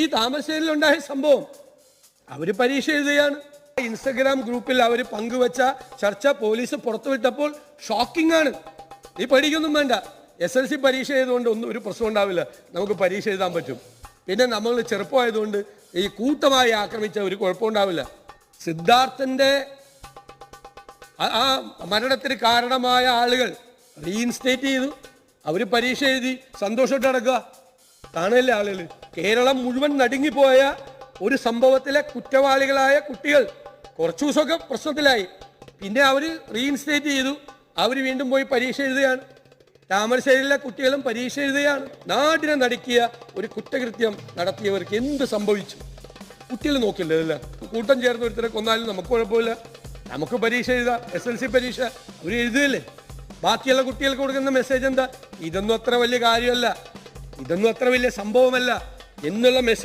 ഈ താമരശ്ശേരിയിലുണ്ടായ സംഭവം അവർ പരീക്ഷ എഴുതുകയാണ്. ഇൻസ്റ്റഗ്രാം ഗ്രൂപ്പിൽ അവർ പങ്കുവച്ച ചർച്ച പോലീസ് പുറത്തുവിട്ടപ്പോൾ ഷോക്കിംഗ് ആണ് ഈ പഠിക്കൊന്നും വേണ്ട. എസ് എൽ സി പരീക്ഷ ചെയ്തുകൊണ്ട് ഒന്നും ഒരു പ്രശ്നം ഉണ്ടാവില്ല. നമുക്ക് പരീക്ഷ എഴുതാൻ പറ്റും. പിന്നെ നമ്മൾ ചെറുപ്പമായതുകൊണ്ട് ഈ കൂട്ടമായി ആക്രമിച്ച ഒരു കുഴപ്പമുണ്ടാവില്ല സിദ്ധാർത്ഥന്റെ ആ മരണത്തിന് കാരണമായ ആളുകൾ റീഇൻസ്റ്റേറ്റ് ചെയ്തു. അവർ പരീക്ഷ എഴുതി സന്തോഷമായിട്ട് നടക്കുക. കാണുകയല്ലേ ആളുകൾ കേരളം മുഴുവൻ നടുങ്ങിപ്പോയ ഒരു സംഭവത്തിലെ കുറ്റവാളികളായ കുട്ടികൾ കുറച്ചു ദിവസമൊക്കെ പ്രശ്നത്തിലായി. പിന്നെ അവർ റീഇൻസ്റ്റേറ്റ് ചെയ്തു. അവർ വീണ്ടും പോയി പരീക്ഷ എഴുതുകയാണ്. താമരശ്ശേരിയിലെ കുട്ടികളും പരീക്ഷ എഴുതുകയാണ്. നാടിനെ നടുക്കിയ ഒരു കുറ്റകൃത്യം നടത്തിയവർക്ക് എന്ത് സംഭവിച്ചു? കുട്ടികൾ നോക്കില്ലേ അല്ല കൂട്ടം ചേർന്ന് ഒരുത്തരെ കൊന്നാലും നമുക്ക് കുഴപ്പമില്ല. നമുക്ക് പരീക്ഷ എഴുതാം. എസ് എൽ സി പരീക്ഷ. അവർ എഴുതുകയല്ലേ? ബാക്കിയുള്ള കുട്ടികൾക്ക് കൊടുക്കുന്ന മെസ്സേജ് എന്താ? ഇതൊന്നും അത്ര വലിയ കാര്യമല്ല. ഇതൊന്നും അത്ര വലിയ സംഭവമല്ല എന്നുള്ള മെസ്സേജ്